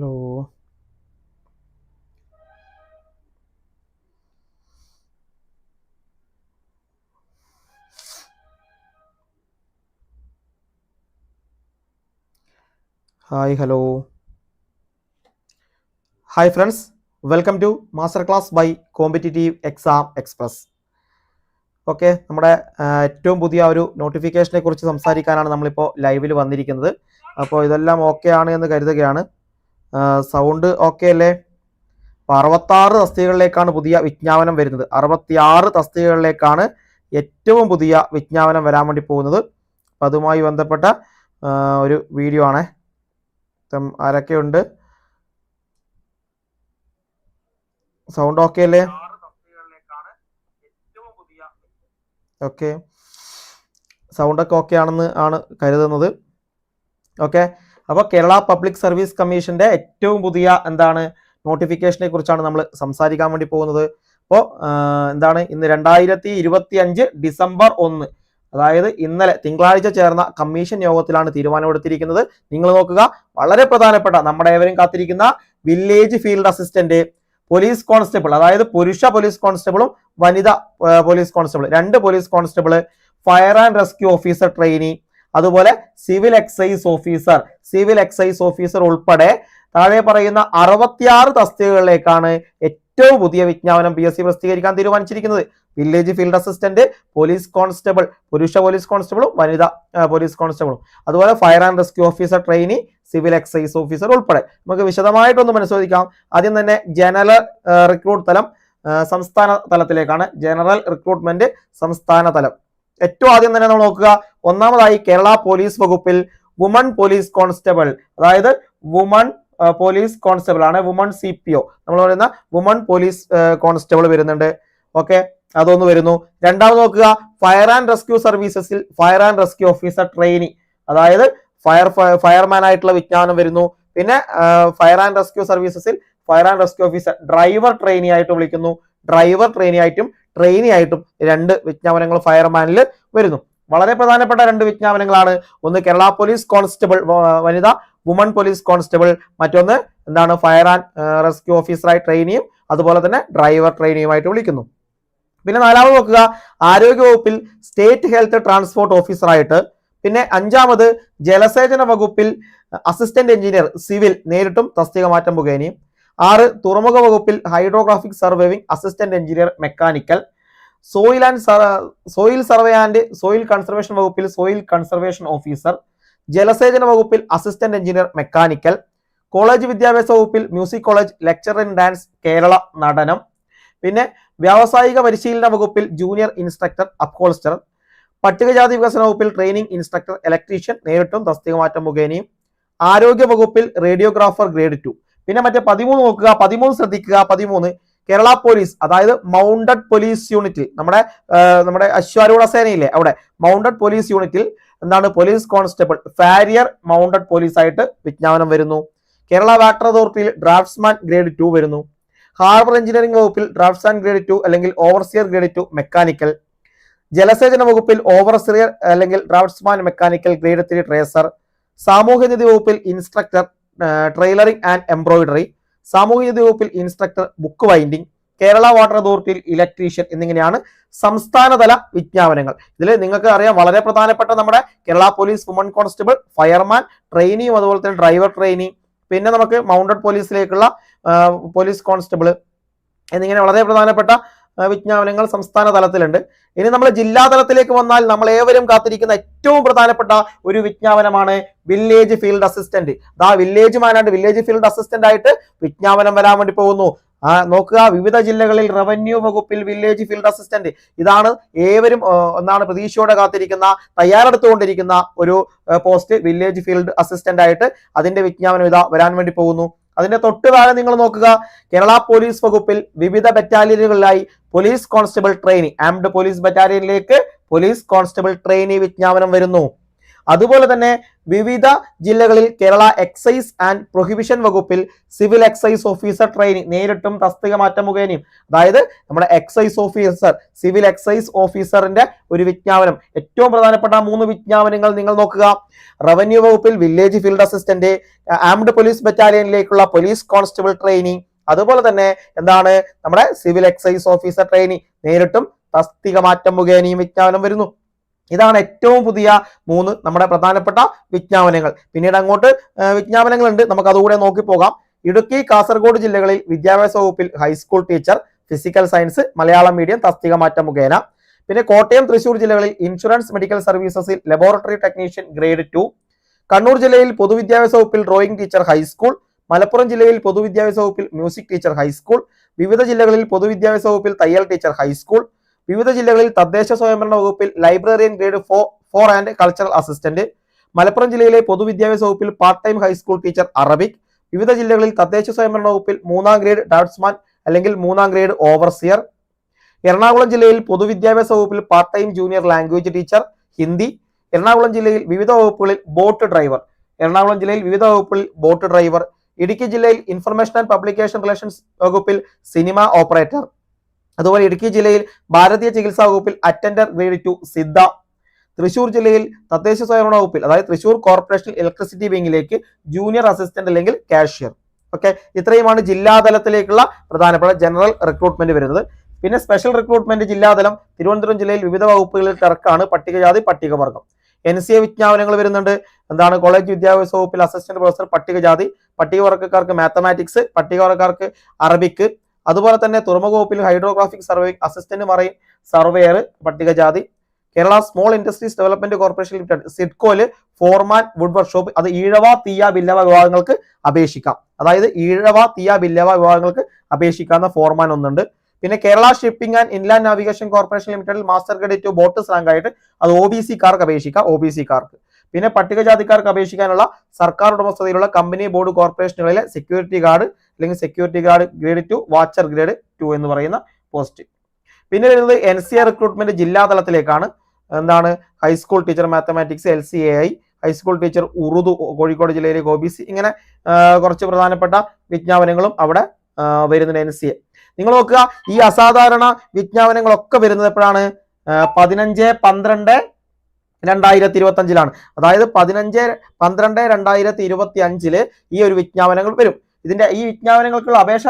Hello. Hi hello. Hi friends. Welcome to master class by competitive exam express. Okay നമ്മുടെ ഏറ്റവും പുതിയ ഒരു നോട്ടിഫിക്കേഷനെ കുറിച്ച് സംസാരിക്കാനാണ് നമ്മളിപ്പോൾ ലൈവിൽ വന്നിരിക്കുന്നത്. അപ്പോൾ ഇതെല്ലാം ഓക്കെ ആണ് എന്ന് കരുതുകയാണ്. സൗണ്ട് ഓക്കെ അല്ലേ? അപ്പോൾ അറുപത്താറ് തസ്തികകളിലേക്കാണ് പുതിയ വിജ്ഞാപനം വരുന്നത്. അറുപത്തിയാറ് തസ്തികകളിലേക്കാണ് ഏറ്റവും പുതിയ വിജ്ഞാപനം വരാൻ വേണ്ടി പോകുന്നത്. അപ്പം അതുമായി ബന്ധപ്പെട്ട ഒരു വീഡിയോ ആണേ. ഇപ്പം ആരൊക്കെയുണ്ട് സൗണ്ട് ഓക്കെ അല്ലേ? ഓക്കെ സൗണ്ടൊക്കെ ഓക്കെ ആണെന്ന് ആണ് കരുതുന്നത്. ഓക്കെ അപ്പോൾ കേരള പബ്ലിക് സർവീസ് കമ്മീഷന്റെ ഏറ്റവും പുതിയ എന്താണ് നോട്ടിഫിക്കേഷനെ കുറിച്ചാണ് നമ്മൾ സംസാരിക്കാൻ വേണ്ടി പോകുന്നത്. അപ്പോൾ എന്താണ് ഇന്ന് രണ്ടായിരത്തി ഇരുപത്തി അഞ്ച് ഡിസംബർ ഒന്ന് അതായത് ഇന്നലെ തിങ്കളാഴ്ച ചേർന്ന കമ്മീഷൻ യോഗത്തിലാണ് തീരുമാനമെടുത്തിരിക്കുന്നത്. നിങ്ങൾ നോക്കുക വളരെ പ്രധാനപ്പെട്ട നമ്മുടെ ഏവരും കാത്തിരിക്കുന്ന village field assistant police constable അതായത് പുരുഷ പോലീസ് കോൺസ്റ്റബിളും വനിത പോലീസ് കോൺസ്റ്റബിൾ രണ്ട് police constable fire and rescue officer trainee അതുപോലെ civil excise officer civil excise officer ഉൾപ്പെടെ താഴെ പറയുന്ന അറുപത്തിയാറ് തസ്തികകളിലേക്കാണ് ഏറ്റവും പുതിയ വിജ്ഞാപനം പി എസ് സി പ്രസിദ്ധീകരിക്കാൻ തീരുമാനിച്ചിരിക്കുന്നത്. Village field assistant police constable പുരുഷ പോലീസ് കോൺസ്റ്റബിളും വനിത പോലീസ് കോൺസ്റ്റബിളും അതുപോലെ fire and rescue officer trainee civil excise officer ഉൾപ്പെടെ. നമുക്ക് വിശദമായിട്ടൊന്ന് പരിശോധിക്കാം. ആദ്യം തന്നെ ജനറൽ റിക്രൂട്ട് തലം സംസ്ഥാന തലത്തിലേക്കാണ്. ജനറൽ റിക്രൂട്ട്മെന്റ് സംസ്ഥാന തലം. ഏറ്റവും ആദ്യം തന്നെ നമ്മൾ നോക്കുക. ഒന്നാമതായി കേരള പോലീസ് വകുപ്പിൽ വുമൺ പോലീസ് കോൺസ്റ്റബിൾ. അതായത് വുമൺ പോലീസ് കോൺസ്റ്റബിൾ ആണ്. Woman C P O. നമ്മൾ പറയുന്ന വുമൺ പോലീസ് കോൺസ്റ്റബിൾ വരുന്നുണ്ട്. ഓക്കെ? അതൊന്ന് വരുന്നു. രണ്ടാമത് നോക്കുക. Fire and rescue സർവീസസിൽ fire and rescue officer trainee. അതായത് ഫയർ ഫയർമാൻ ആയിട്ടുള്ള വിജ്ഞാനം വരുന്നു. പിന്നെ fire and rescue സർവീസസിൽ fire and rescue officer driver trainee ആയിട്ട് വിളിക്കുന്നു. ഡ്രൈവർ ട്രെയിനി ആയിട്ടും ട്രെയിനി ആയിട്ടും രണ്ട് വിജ്ഞാപനങ്ങൾ ഫയർമാനിൽ വരുന്നു. വളരെ പ്രധാനപ്പെട്ട രണ്ട് വിജ്ഞാപനങ്ങളാണ്. ഒന്ന് കേരള പോലീസ് കോൺസ്റ്റബിൾ വനിത വുമൺ പോലീസ് കോൺസ്റ്റബിൾ മറ്റൊന്ന് എന്താണ് ഫയർ ആൻഡ് റെസ്ക്യൂ ഓഫീസറായി ട്രെയിനിയും അതുപോലെ തന്നെ ഡ്രൈവർ ട്രെയിനിയുമായിട്ട് വിളിക്കുന്നു. പിന്നെ നാലാമത് നോക്കുക. ആരോഗ്യ വകുപ്പിൽ സ്റ്റേറ്റ് ഹെൽത്ത് ട്രാൻസ്പോർട്ട് ഓഫീസറായിട്ട് പിന്നെ അഞ്ചാമത് ജലസേചന വകുപ്പിൽ അസിസ്റ്റന്റ് എഞ്ചിനീയർ സിവിൽ നേരിട്ടും തസ്തിക മാറ്റം മുഖേനയും ആറ് തുറമുഖ വകുപ്പിൽ hydrographic surveying assistant engineer mechanical soil and soil survey and soil conservation വകുപ്പിൽ സോയിൽ കൺസർവേഷൻ ഓഫീസർ ജലസേചന വകുപ്പിൽ അസിസ്റ്റന്റ് എഞ്ചിനീയർ മെക്കാനിക്കൽ കോളേജ് വിദ്യാഭ്യാസ വകുപ്പിൽ music college lecture in dance Kerala നടനം. പിന്നെ വ്യാവസായിക പരിശീലന വകുപ്പിൽ ജൂനിയർ ഇൻസ്ട്രക്ടർ അപ്ഹോൾസ്റ്റർ പട്ടികജാതി വികസന വകുപ്പിൽ ട്രെയിനിങ് ഇൻസ്ട്രക്ടർ ഇലക്ട്രീഷ്യൻ നേരിട്ടും തസ്തിക മാറ്റം മുഖേനയും. ആരോഗ്യ വകുപ്പിൽ റേഡിയോഗ്രാഫർ ഗ്രേഡ് ടു പിന്നെ മറ്റേ പതിമൂന്ന് നോക്കുക പതിമൂന്ന് ശ്രദ്ധിക്കുക പതിമൂന്ന്. കേരള പോലീസ് അതായത് മൗണ്ടഡ് പോലീസ് യൂണിറ്റിൽ നമ്മുടെ നമ്മുടെ അശ്വാരൂഢ സേനയില്ലേ അവിടെ മൗണ്ടഡ് പോലീസ് യൂണിറ്റിൽ എന്താണ് police constable farrier mounted police ആയിട്ട് വിജ്ഞാപനം വരുന്നു. കേരള വാട്ടർ അതോറിറ്റിയിൽ ഡ്രാഫ്റ്റ്സ്മാൻ ഗ്രേഡ് ടു വരുന്നു. ഹാർബർ എഞ്ചിനീയറിംഗ് വകുപ്പിൽ ഡ്രാഫ്റ്റ്സ്മാൻ ഗ്രേഡ് ടു അല്ലെങ്കിൽ ഓവർസിയർ ഗ്രേഡ് ടു മെക്കാനിക്കൽ ജലസേചന വകുപ്പിൽ ഓവർസിയർ അല്ലെങ്കിൽ draughtsman mechanical grade three tracer സാമൂഹ്യനീതി വകുപ്പിൽ ഇൻസ്ട്രക്ടർ ട്രെയിലറിംഗ് ആൻഡ് എംബ്രോയിഡറി സാമൂഹിക വകുപ്പിൽ instructor book binding Kerala water അതോറിറ്റിയിൽ electrician എന്നിങ്ങനെയാണ് സംസ്ഥാനതല വിജ്ഞാപനങ്ങൾ. ഇതിൽ നിങ്ങൾക്ക് അറിയാം വളരെ പ്രധാനപ്പെട്ട നമ്മുടെ Kerala police woman constable fireman ട്രെയിനിയും അതുപോലെ തന്നെ ഡ്രൈവർ ട്രെയിനി പിന്നെ നമുക്ക് മൗണ്ടഡ് പോലീസിലേക്കുള്ള പോലീസ് കോൺസ്റ്റബിൾ എന്നിങ്ങനെ വളരെ പ്രധാനപ്പെട്ട വിജ്ഞാപനങ്ങൾ സംസ്ഥാന തലത്തിലുണ്ട്. ഇനി നമ്മൾ ജില്ലാ തലത്തിലേക്ക് വന്നാൽ നമ്മൾ ഏവരും കാത്തിരിക്കുന്ന ഏറ്റവും പ്രധാനപ്പെട്ട ഒരു വിജ്ഞാപനമാണ് വില്ലേജ് ഫീൽഡ് അസിസ്റ്റന്റ് ദാ വില്ലേജ് മാനായിട്ട് വില്ലേജ് ഫീൽഡ് അസിസ്റ്റന്റ് ആയിട്ട് വിജ്ഞാപനം വരാൻ വേണ്ടി പോകുന്നു. ആ നോക്കുക വിവിധ ജില്ലകളിൽ റവന്യൂ വകുപ്പിൽ വില്ലേജ് ഫീൽഡ് അസിസ്റ്റന്റ് ഇതാണ് ഏവരും എന്താണ് പ്രതീക്ഷയോടെ കാത്തിരിക്കുന്ന തയ്യാറെടുത്തുകൊണ്ടിരിക്കുന്ന ഒരു പോസ്റ്റ് വില്ലേജ് ഫീൽഡ് അസിസ്റ്റന്റ് ആയിട്ട് അതിന്റെ വിജ്ഞാപനം ഇതാ വരാൻ വേണ്ടി പോകുന്നു. അതിന്റെ തൊട്ട് താഴെ നിങ്ങൾ നോക്കുക കേരള പോലീസ് വകുപ്പിൽ വിവിധ ബറ്റാലിയനുകളിലായി police constable trainee armed police ബറ്റാലിയനിലേക്ക് police constable trainee വിജ്ഞാപനം വരുന്നു. അതുപോലെ തന്നെ വിവിധ ജില്ലകളിൽ കേരള എക്സൈസ് ആൻഡ് പ്രൊഹിബിഷൻ വകുപ്പിൽ സിവിൽ എക്സൈസ് ഓഫീസർ ട്രെയിനിങ് നേരിട്ടും തസ്തിക മാറ്റം മുഖേനയും അതായത് നമ്മുടെ എക്സൈസ് ഓഫീസർ സിവിൽ എക്സൈസ് ഓഫീസറിന്റെ ഒരു വിജ്ഞാപനം. ഏറ്റവും പ്രധാനപ്പെട്ട മൂന്ന് വിജ്ഞാപനങ്ങൾ നിങ്ങൾ നോക്കുക. റവന്യൂ വകുപ്പിൽ village field assistant armed police ബറ്റാലിയനിലേക്കുള്ള police constable training അതുപോലെ തന്നെ എന്താണ് നമ്മുടെ സിവിൽ എക്സൈസ് ഓഫീസർ ട്രെയിനി നേരിട്ടും തസ്തിക മാറ്റം മുഖേനയും വിജ്ഞാപനം വരുന്നു. ഇതാണ് ഏറ്റവും പുതിയ മൂന്ന് നമ്മുടെ പ്രധാനപ്പെട്ട വിജ്ഞാപനങ്ങൾ. പിന്നീട് അങ്ങോട്ട് വിജ്ഞാപനങ്ങളുണ്ട്. നമുക്ക് അതുകൂടെ നോക്കി പോകാം. ഇടുക്കി കാസർഗോഡ് ജില്ലകളിൽ വിദ്യാഭ്യാസ വകുപ്പിൽ high school teacher physical science Malayalam medium തസ്തിക മാറ്റം മുഖേന. പിന്നെ കോട്ടയം തൃശൂർ ജില്ലകളിൽ insurance medical സർവീസസിൽ laboratory technician grade two Kannur ജില്ലയിൽ പൊതുവിദ്യാഭ്യാസ വകുപ്പിൽ ഡ്രോയിങ് ടീച്ചർ ഹൈസ്കൂൾ മലപ്പുറം ജില്ലയിൽ പൊതുവിദ്യാഭ്യാസ വകുപ്പിൽ മ്യൂസിക് ടീച്ചർ ഹൈസ്കൂൾ വിവിധ ജില്ലകളിൽ പൊതുവിദ്യാഭ്യാസ വകുപ്പിൽ തയ്യൽ ടീച്ചർ ഹൈസ്കൂൾ വിവിധ ജില്ലകളിൽ തദ്ദേശ സ്വയംഭരണ വകുപ്പിൽ librarian grade four four and cultural assistant Malappuram ജില്ലയിലെ പൊതുവിദ്യാഭ്യാസ വകുപ്പിൽ part time high school teacher Arabic വിവിധ ജില്ലകളിൽ തദ്ദേശ സ്വയംഭരണ വകുപ്പിൽ മൂന്നാം ഗ്രേഡ് ഡാറ്റ്സ്മാൻ അല്ലെങ്കിൽ മൂന്നാം ഗ്രേഡ് ഓവർസിയർ എറണാകുളം ജില്ലയിൽ പൊതുവിദ്യാഭ്യാസ വകുപ്പിൽ part time junior language teacher Hindi Ernakulam ജില്ലയിൽ വിവിധ വകുപ്പുകളിൽ ബോട്ട് ഡ്രൈവർ എറണാകുളം ജില്ലയിൽ വിവിധ വകുപ്പുകളിൽ ബോട്ട് ഡ്രൈവർ ഇടുക്കി ജില്ലയിൽ ഇൻഫർമേഷൻ ആൻഡ് പബ്ലിക്കേഷൻ റിലേഷൻസ് വകുപ്പിൽ സിനിമ ഓപ്പറേറ്റർ അതുപോലെ ഇടുക്കി ജില്ലയിൽ ഭാരതീയ ചികിത്സാ വകുപ്പിൽ attender grade two Siddha. Thrissur ജില്ലയിൽ തദ്ദേശ സ്വയംഭരണ വകുപ്പിൽ അതായത് തൃശൂർ കോർപ്പറേഷൻ ഇലക്ട്രിസിറ്റി വിങ്ങിലേക്ക് ജൂനിയർ അസിസ്റ്റന്റ് അല്ലെങ്കിൽ കാഷ്യർ ഓക്കെ ഇത്രയുമാണ് ജില്ലാതലത്തിലേക്കുള്ള പ്രധാനപ്പെട്ട ജനറൽ റിക്രൂട്ട്മെന്റ് വരുന്നത്. പിന്നെ സ്പെഷ്യൽ റിക്രൂട്ട്മെന്റ് ജില്ലാതലം തിരുവനന്തപുരം ജില്ലയിൽ വിവിധ വകുപ്പുകളിൽ തിരക്കാണ്. പട്ടികജാതി പട്ടികവർഗം. എൻ സി എ വിജ്ഞാപനങ്ങൾ വരുന്നുണ്ട്. എന്താണ്? കോളേജ് വിദ്യാഭ്യാസ വകുപ്പിൽ അസിസ്റ്റന്റ് പ്രൊഫസർ പട്ടികജാതി പട്ടികവർഗക്കാർക്ക് മാത്തമാറ്റിക്സ് പട്ടികവർഗക്കാർക്ക് അറബിക്ക് അതുപോലെ തന്നെ തുറമുഖ വകുപ്പിൽ hydrographic survey assistant marine surveyor പട്ടികജാതി. Kerala small industries development corporation limited സിഡ്കോയിൽ foreman wood workshop അത് ഈഴവ തീയ ബില്ലവ വിഭാഗങ്ങൾക്ക് അപേക്ഷിക്കാം. അതായത് ഈഴവ തീയ ബില്ലവ വിഭാഗങ്ങൾക്ക് അപേക്ഷിക്കാവുന്ന ഫോർമാൻ ഒന്നുണ്ട്. പിന്നെ Kerala shipping and inland navigation corporation ലിമിറ്റഡിൽ master grade two boat rank ആയിട്ട് അത് ഒ ബി സി കാർക്ക് അപേക്ഷിക്കാം ഒ ബി സി കാർക്ക് പിന്നെ പട്ടികജാതിക്കാർക്ക് അപേക്ഷിക്കാനുള്ള സർക്കാർ ഉടമസ്ഥതയിലുള്ള കമ്പനി ബോർഡ് കോർപ്പറേഷനുകളിലെ സെക്യൂരിറ്റി ഗാർഡ് അല്ലെങ്കിൽ security guard grade two watcher grade two എന്ന് പറയുന്ന പോസ്റ്റ് പിന്നെ വരുന്നത് എൻ സി എ റിക്രൂട്ട്മെന്റ് ജില്ലാ തലത്തിലേക്കാണ് എന്താണ് high school teacher mathematics L C A I high school teacher Urdu Kozhikode ജില്ലയിലെ ഒ ബി സി ഇങ്ങനെ കുറച്ച് പ്രധാനപ്പെട്ട വിജ്ഞാപനങ്ങളും അവിടെ വരുന്ന വരുന്നുണ്ട് എൻ സി എ നിങ്ങൾ നോക്കുക ഈ അസാധാരണ വിജ്ഞാപനങ്ങളൊക്കെ വരുന്നത് എപ്പോഴാണ്? പതിനഞ്ച് പന്ത്രണ്ട് രണ്ടായിരത്തി ഇരുപത്തി അഞ്ചിലാണ് അതായത് പതിനഞ്ച് പന്ത്രണ്ട് രണ്ടായിരത്തി ഇരുപത്തി അഞ്ചിൽ ഈ ഒരു വിജ്ഞാപനങ്ങൾ വരും. ഇതിന്റെ ഈ വിജ്ഞാപനങ്ങൾക്കുള്ള അപേക്ഷ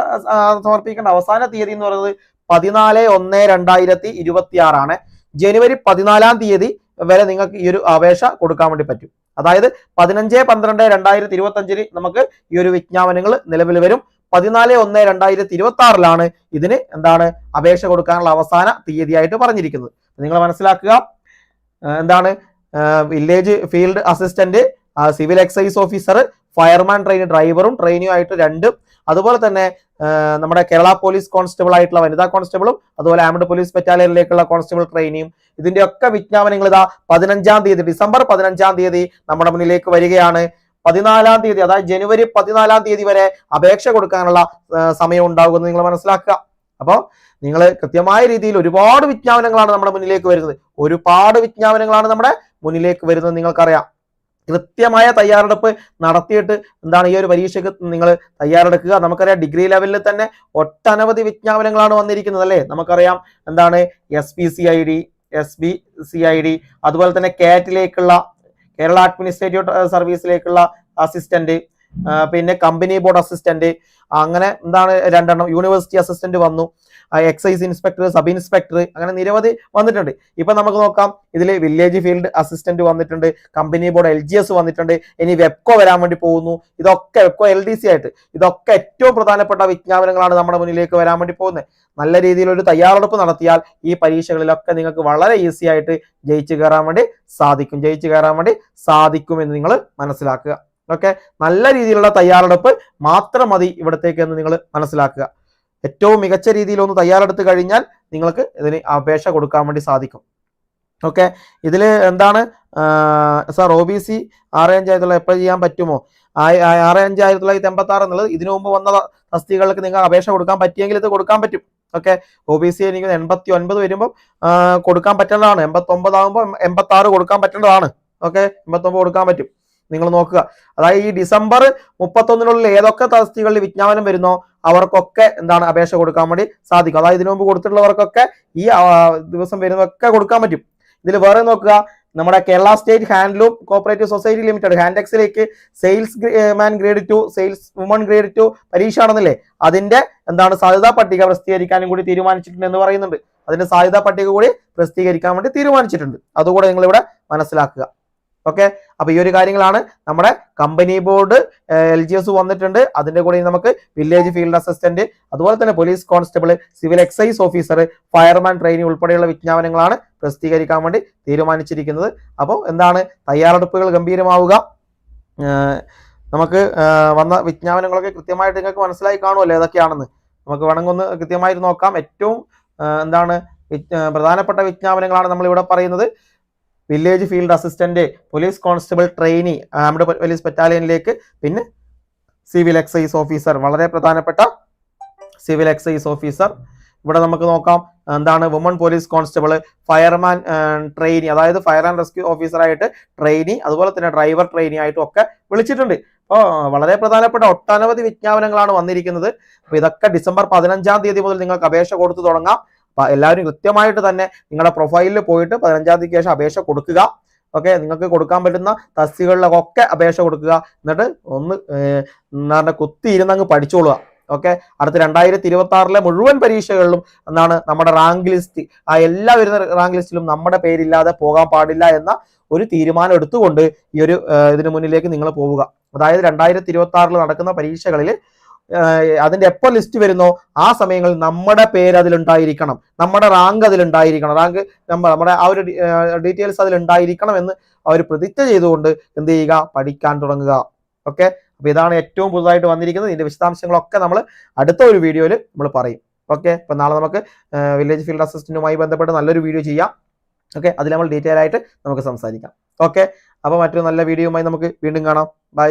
സമർപ്പിക്കേണ്ട അവസാന തീയതി എന്ന് പറയുന്നത് പതിനാല് ഒന്ന് രണ്ടായിരത്തി ഇരുപത്തി ആറാണ് ജനുവരി പതിനാലാം തീയതി വരെ നിങ്ങൾക്ക് ഈ ഒരു അപേക്ഷ കൊടുക്കാൻ വേണ്ടി പറ്റും. അതായത് പതിനഞ്ച് പന്ത്രണ്ട് രണ്ടായിരത്തി ഇരുപത്തി അഞ്ചിന് നമുക്ക് ഈ ഒരു വിജ്ഞാപനങ്ങൾ നിലവിൽ വരും. പതിനാല് ഒന്ന് രണ്ടായിരത്തി ഇരുപത്തി ആറിലാണ് ഇതിന് എന്താണ് അപേക്ഷ കൊടുക്കാനുള്ള അവസാന തീയതിയായിട്ട് പറഞ്ഞിരിക്കുന്നത്. നിങ്ങൾ മനസ്സിലാക്കുക. എന്താണ്? Village field assistant civil excise officer fireman train ഡ്രൈവറും ട്രെയിനിയും ആയിട്ട് രണ്ടും. അതുപോലെ തന്നെ നമ്മുടെ കേരള പോലീസ് കോൺസ്റ്റബിൾ ആയിട്ടുള്ള വനിതാ കോൺസ്റ്റബിളും അതുപോലെ ആംഡ് പോലീസ് ബറ്റാലിയനിലേക്കുള്ള കോൺസ്റ്റബിൾ ട്രെയിനിയും ഇതിന്റെ ഒക്കെ വിജ്ഞാപനങ്ങൾ ഇതാ പതിനഞ്ചാം തീയതി ഡിസംബർ പതിനഞ്ചാം തീയതി നമ്മുടെ മുന്നിലേക്ക് വരികയാണ്. പതിനാലാം തീയതി അതായത് ജനുവരി പതിനാലാം തീയതി വരെ അപേക്ഷ കൊടുക്കാനുള്ള സമയം ഉണ്ടാകുമെന്ന് നിങ്ങൾ മനസ്സിലാക്കുക. അപ്പോൾ നിങ്ങൾ കൃത്യമായ രീതിയിൽ ഒരുപാട് വിജ്ഞാപനങ്ങളാണ് നമ്മുടെ മുന്നിലേക്ക് വരുന്നത്. ഒരുപാട് വിജ്ഞാപനങ്ങളാണ് നമ്മുടെ മുന്നിലേക്ക് വരുന്നത് നിങ്ങൾക്കറിയാം. കൃത്യമായ തയ്യാറെടുപ്പ് നടത്തിയിട്ട് എന്താണ് ഈ ഒരു പരീക്ഷയ്ക്ക് നിങ്ങൾ തയ്യാറെടുക്കുക. നമുക്കറിയാം ഡിഗ്രി ലെവലിൽ തന്നെ ഒട്ടനവധി വിജ്ഞാപനങ്ങളാണ് വന്നിരിക്കുന്നത് അല്ലേ? നമുക്കറിയാം എന്താണ് S P C I D S B C I D അതുപോലെ തന്നെ കാറ്റിലേക്കുള്ള കേരള അഡ്മിനിസ്ട്രേറ്റീവ് സർവീസിലേക്കുള്ള അസിസ്റ്റന്റ് പിന്നെ കമ്പനി ബോർഡ് അസിസ്റ്റന്റ് അങ്ങനെ എന്താണ് രണ്ടെണ്ണം യൂണിവേഴ്സിറ്റി അസിസ്റ്റന്റ് വന്നു എക്സൈസ് ഇൻസ്പെക്ടർ സബ് ഇൻസ്പെക്ടർ അങ്ങനെ നിരവധി വന്നിട്ടുണ്ട്. ഇപ്പൊ നമുക്ക് നോക്കാം ഇതിൽ വില്ലേജ് ഫീൽഡ് അസിസ്റ്റന്റ് വന്നിട്ടുണ്ട് company board L G S വന്നിട്ടുണ്ട് ഇനി വെബ്കോ വരാൻ വേണ്ടി പോകുന്നു. ഇതൊക്കെ വെബ്കോ എൽ ഡി സി ആയിട്ട് ഇതൊക്കെ ഏറ്റവും പ്രധാനപ്പെട്ട വിജ്ഞാപനങ്ങളാണ് നമ്മുടെ മുന്നിലേക്ക് വരാൻ വേണ്ടി പോകുന്നത്. നല്ല രീതിയിൽ ഒരു തയ്യാറെടുപ്പ് നടത്തിയാൽ ഈ പരീക്ഷകളിലൊക്കെ നിങ്ങൾക്ക് വളരെ ഈസി ആയിട്ട് ജയിച്ചു കയറാൻ വേണ്ടി സാധിക്കും. ജയിച്ചു കയറാൻ വേണ്ടി സാധിക്കുമെന്ന് നിങ്ങൾ മനസ്സിലാക്കുക. ഓക്കെ? നല്ല രീതിയിലുള്ള തയ്യാറെടുപ്പ് മാത്രം മതി ഇവിടത്തേക്ക് എന്ന് നിങ്ങൾ മനസ്സിലാക്കുക. ഏറ്റവും മികച്ച രീതിയിൽ ഒന്ന് തയ്യാറെടുത്ത് കഴിഞ്ഞാൽ നിങ്ങൾക്ക് ഇതിന് അപേക്ഷ കൊടുക്കാൻ വേണ്ടി സാധിക്കും. ഓക്കെ? ഇതിൽ എന്താണ്? സാർ ഒ ബി സി ആറ് അഞ്ച് ആയിരത്തി തൊള്ളായിരത്തി എപ്പോൾ ചെയ്യാൻ പറ്റുമോ? ആറ് അഞ്ച് ആയിരത്തി തൊള്ളായിരത്തി എൺപത്തി ആറ് എന്നുള്ളത് ഇതിനു മുമ്പ് വന്ന തസ്തികകൾക്ക് നിങ്ങൾ അപേക്ഷ കൊടുക്കാൻ പറ്റിയെങ്കിൽ ഇത് കൊടുക്കാൻ പറ്റും. ഓക്കെ? ഒ ബി സി എനിക്ക് എൺപത്തി ഒൻപത് വരുമ്പോൾ കൊടുക്കാൻ പറ്റേണ്ടതാണ്. എൺപത്തി ഒമ്പത് ആകുമ്പോൾ എൺപത്തി ആറ് കൊടുക്കാൻ പറ്റേണ്ടതാണ്. ഓക്കെ? എൺപത്തൊമ്പത് കൊടുക്കാൻ പറ്റും. നിങ്ങൾ നോക്കുക. അതായത് ഈ ഡിസംബർ മുപ്പത്തൊന്നിനുള്ളിൽ ഏതൊക്കെ തസ്തികളിൽ വിജ്ഞാപനം വരുന്നോ അവർക്കൊക്കെ എന്താണ് അപേക്ഷ കൊടുക്കാൻ വേണ്ടി സാധിക്കും. അതായത് ഇതിനു മുമ്പ് കൊടുത്തിട്ടുള്ളവർക്കൊക്കെ ഈ ദിവസം വരുന്നതൊക്കെ കൊടുക്കാൻ പറ്റും. ഇതിൽ വേറെ നോക്കുക. നമ്മുടെ Kerala state handloom cooperative society limited ഹാൻഡെക്സിലേക്ക് sales man grade two sales woman grade two പരീക്ഷ ആണെന്നില്ലേ അതിന്റെ എന്താണ് സാധ്യതാ പട്ടിക പ്രസിദ്ധീകരിക്കാനും കൂടി തീരുമാനിച്ചിട്ടുണ്ട് എന്ന് പറയുന്നുണ്ട്. അതിന്റെ സാധ്യതാ പട്ടിക കൂടി പ്രസിദ്ധീകരിക്കാൻ വേണ്ടി തീരുമാനിച്ചിട്ടുണ്ട്. അതുകൂടെ നിങ്ങളിവിടെ മനസ്സിലാക്കുക. ഓക്കെ അപ്പൊ ഈ ഒരു കാര്യങ്ങളാണ് നമ്മുടെ company board L G S വന്നിട്ടുണ്ട്. അതിന്റെ കൂടെ നമുക്ക് വില്ലേജ് ഫീൽഡ് അസിസ്റ്റന്റ് അതുപോലെ തന്നെ police constable civil excise officer fireman training ഉൾപ്പെടെയുള്ള വിജ്ഞാപനങ്ങളാണ് പ്രസിദ്ധീകരിക്കാൻ വേണ്ടി തീരുമാനിച്ചിരിക്കുന്നത്. അപ്പോൾ എന്താണ്? തയ്യാറെടുപ്പുകൾ ഗംഭീരമാവുക. നമുക്ക് വന്ന വിജ്ഞാപനങ്ങളൊക്കെ കൃത്യമായിട്ട് നിങ്ങൾക്ക് മനസ്സിലായി കാണുമല്ലോ ഏതൊക്കെയാണെന്ന്. നമുക്ക് വേണമെങ്കിൽ ഒന്ന് കൃത്യമായിട്ട് നോക്കാം. ഏറ്റവും എന്താണ് പ്രധാനപ്പെട്ട വിജ്ഞാപനങ്ങളാണ് നമ്മൾ ഇവിടെ പറയുന്നത്. Village field assistant police constable trainee armed police ബറ്റാലിയനിലേക്ക്. പിന്നെ സിവിൽ എക്സൈസ് ഓഫീസർ വളരെ പ്രധാനപ്പെട്ട സിവിൽ എക്സൈസ് ഓഫീസർ. ഇവിടെ നമുക്ക് നോക്കാം എന്താണ് woman police constable fireman trainee അതായത് ഫയർ ആൻഡ് റെസ്ക്യൂ ഓഫീസറായിട്ട് ട്രെയിനി അതുപോലെ തന്നെ ഡ്രൈവർ ട്രെയിനി ആയിട്ടും ഒക്കെ വിളിച്ചിട്ടുണ്ട്. അപ്പോൾ വളരെ പ്രധാനപ്പെട്ട ഒട്ടനവധി വിജ്ഞാപനങ്ങളാണ് വന്നിരിക്കുന്നത്. അപ്പോൾ ഇതൊക്കെ ഡിസംബർ പതിനഞ്ചാം തീയതി മുതൽ നിങ്ങൾക്ക് അപേക്ഷ കൊടുത്തു തുടങ്ങാം. അപ്പൊ എല്ലാവരും കൃത്യമായിട്ട് തന്നെ നിങ്ങളുടെ പ്രൊഫൈലിൽ പോയിട്ട് പതിനഞ്ചാം തീയതിക്ക് ശേഷം അപേക്ഷ കൊടുക്കുക. ഓക്കെ നിങ്ങൾക്ക് കൊടുക്കാൻ പറ്റുന്ന തസ്തികളിലൊക്കെ അപേക്ഷ കൊടുക്കുക. എന്നിട്ട് ഒന്ന് എന്താണ് കുത്തി ഇരുന്നങ്ങ് പഠിച്ചോളുക. ഓക്കെ അടുത്ത രണ്ടായിരത്തി ഇരുപത്തി ആറിലെ മുഴുവൻ പരീക്ഷകളിലും എന്നാണ് നമ്മുടെ റാങ്ക് ലിസ്റ്റ് ആ എല്ലാ വരുന്ന റാങ്ക് ലിസ്റ്റിലും നമ്മുടെ പേരില്ലാതെ പോകാൻ പാടില്ല എന്ന ഒരു തീരുമാനം എടുത്തുകൊണ്ട് ഈ ഒരു ഇതിന് മുന്നിലേക്ക് നിങ്ങൾ പോവുക. അതായത് രണ്ടായിരത്തി ഇരുപത്തി ആറിൽ നടക്കുന്ന പരീക്ഷകളിൽ അതിന്റെ എപ്പോൾ ലിസ്റ്റ് വരുന്നോ ആ സമയങ്ങളിൽ നമ്മുടെ പേര് അതിലുണ്ടായിരിക്കണം. നമ്മുടെ റാങ്ക് അതിലുണ്ടായിരിക്കണം. റാങ്ക് നമ്പർ നമ്മുടെ ആ ഒരു ഡീറ്റെയിൽസ് അതിലുണ്ടായിരിക്കണം എന്ന് അവർ പ്രതിജ്ഞ ചെയ്തുകൊണ്ട് എന്ത് ചെയ്യുക? പഠിക്കാൻ തുടങ്ങുക. ഓക്കെ അപ്പൊ ഇതാണ് ഏറ്റവും പുതുതായിട്ട് വന്നിരിക്കുന്നത്. ഇതിന്റെ വിശദാംശങ്ങളൊക്കെ നമ്മൾ അടുത്ത ഒരു വീഡിയോയിൽ നമ്മൾ പറയും. ഓക്കെ അപ്പൊ നാളെ നമുക്ക് വില്ലേജ് ഫീൽഡ് അസിസ്റ്റന്റുമായി ബന്ധപ്പെട്ട് നല്ലൊരു വീഡിയോ ചെയ്യാം. ഓക്കെ അതിൽ നമ്മൾ ഡീറ്റെയിൽ ആയിട്ട് നമുക്ക് സംസാരിക്കാം. ഓക്കെ അപ്പൊ മറ്റൊരു നല്ല വീഡിയോയുമായി നമുക്ക് വീണ്ടും കാണാം. ബൈ